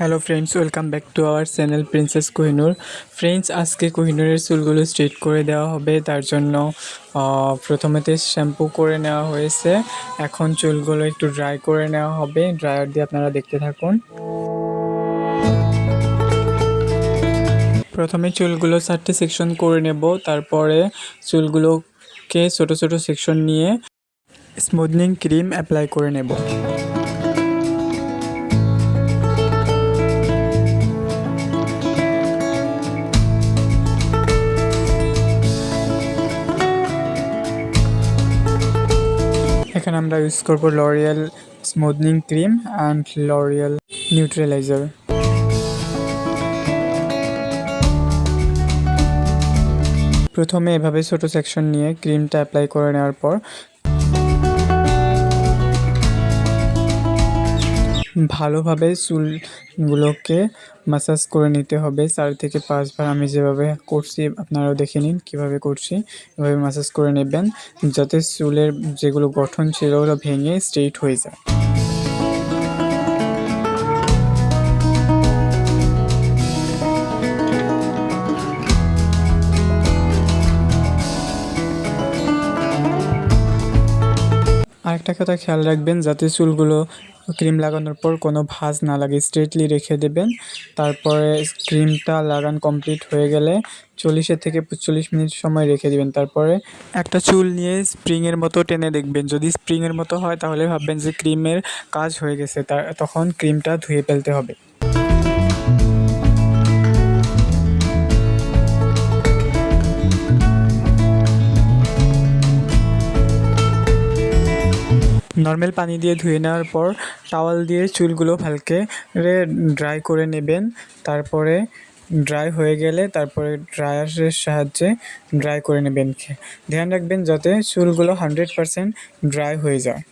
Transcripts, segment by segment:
Hello friends welcome back to our channel princess Kohinoor friends আজকে কোহিনুরের চুলগুলো straight করে দেওয়া হবে, তার জন্য প্রথমেতে শ্যাম্পু করে নেওয়া হয়েছে। এখন চুলগুলো একটু ড্রাই করে নেওয়া হবে। ড্রায়ার দিয়ে আপনারা দেখতে থাকুন। প্রথমে চুলগুলো চারটে সেকশন করে নেব, তারপরে চুলগুলোকে ছোট ছোট সেকশন নিয়ে স্মুথনিং ক্রিম অ্যাপ্লাই করে নেব। এখানে আমরা ইউজ করব L'Oreal smoothing cream and L'Oreal neutraliser প্রথমে এভাবে ছোট সেকশন নিয়ে ক্রিমটা অ্যাপ্লাই করে নেওয়ার পর ভালোভাবে চুলগুলোকে মাসাজ করে নিতে হবে। চার থেকে পাঁচবার আমি যেভাবে করছি, আপনারাও দেখে নিন কীভাবে করছি, এভাবে মাসাজ করে নেবেন যাতে চুলের যেগুলো গঠন ছিল ওগুলো ভেঙে স্ট্রেট হয়ে যায়। আরেকটা কথা খেয়াল রাখবেন, যাতে চুলগুলো ক্রিম লাগানোর পর কোনো ভাঁজ না লাগে স্ট্রেটলি রেখে দেবেন। তারপরে ক্রিমটা লাগান কমপ্লিট হয়ে গেলে চল্লিশে থেকে চল্লিশ মিনিট সময় রেখে দিবেন। তারপরে একটা চুল নিয়ে স্প্রিংয়ের মতো টেনে দেখবেন। যদি স্প্রিংয়ের মতো হয় তাহলে ভাববেন যে ক্রিমের কাজ হয়ে গেছে তার তখন ক্রিমটা ধুয়ে ফেলতে হবে। নর্মাল পানি দিয়ে ধুয়ে নেওয়ার পর টাওয়াল দিয়ে চুলগুলো হালকে ড্রাই করে নেবেন। তারপরে ড্রাই হয়ে গেলে তারপরে ড্রায়ারের সাহায্যে ড্রাই করে নেবেন। ধ্যান রাখবেন যাতে চুলগুলো হান্ড্রেড পারসেন্ট ড্রাই হয়ে যায়।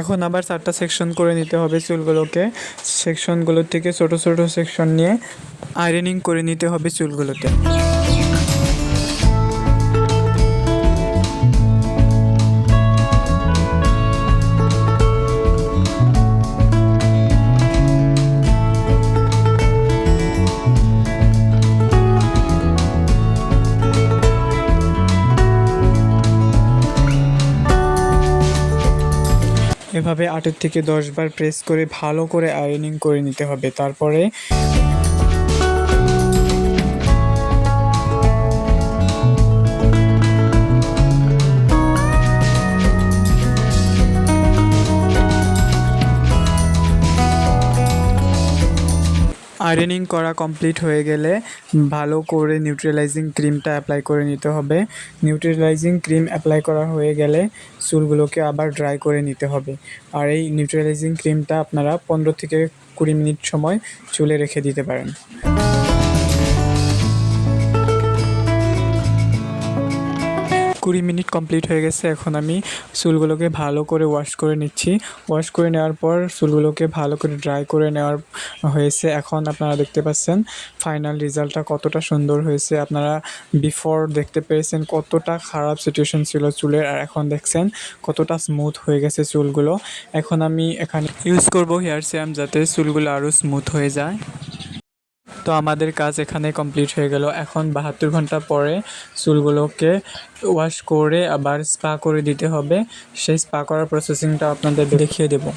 এখন আবার চারটা সেকশন করে নিতে হবে চুলগুলোকে। সেকশনগুলোর থেকে ছোট ছোট সেকশন নিয়ে আয়রনিং করে নিতে হবে চুলগুলোতে। এভাবে আটের থেকে দশ বার প্রেস করে ভালো করে আয়নিং করে নিতে হবে। তারপরে আয়রনিং করা কমপ্লিট হয়ে গেলে ভালো করে নিউট্রালাইজিং ক্রিমটা অ্যাপ্লাই করে নিতে হবে। নিউট্রালাইজিং ক্রিম অ্যাপ্লাই করা হয়ে গেলে চুলগুলোকে আবার ড্রাই করে নিতে হবে। আর এই নিউট্রালাইজিং ক্রিমটা আপনারা পনেরো থেকে কুড়ি মিনিট সময় চুলে রেখে দিতে পারেন। কুড়ি মিনিট কমপ্লিট হয়ে গেছে, এখন আমি চুলগুলোকে ভালো করে ওয়াশ করে নিচ্ছি। ওয়াশ করে নেওয়ার পর চুলগুলোকে ভালো করে ড্রাই করে নেওয়ার হয়েছে। এখন আপনারা দেখতে পাচ্ছেন ফাইনাল রেজাল্টটা কতটা সুন্দর হয়েছে। আপনারা বিফোর দেখতে পেয়েছেন কতটা খারাপ সিচুয়েশন ছিল চুলের, আর এখন দেখছেন কতটা স্মুথ হয়ে গেছে চুলগুলো। এখন আমি এখানে ইউজ করব হেয়ার স্যাম যাতে চুলগুলো আরও স্মুথ হয়ে যায়। তো আমাদের কাজ এখানে কমপ্লিট হয়ে গেল। এখন বাহাত্তর ঘণ্টা পরে চুলগুলোকে ওয়াশ করে আবার স্পা করে দিতে হবে। সেই স্পা করার প্রসেসিংটা আপনাদের দেখিয়ে দেবো।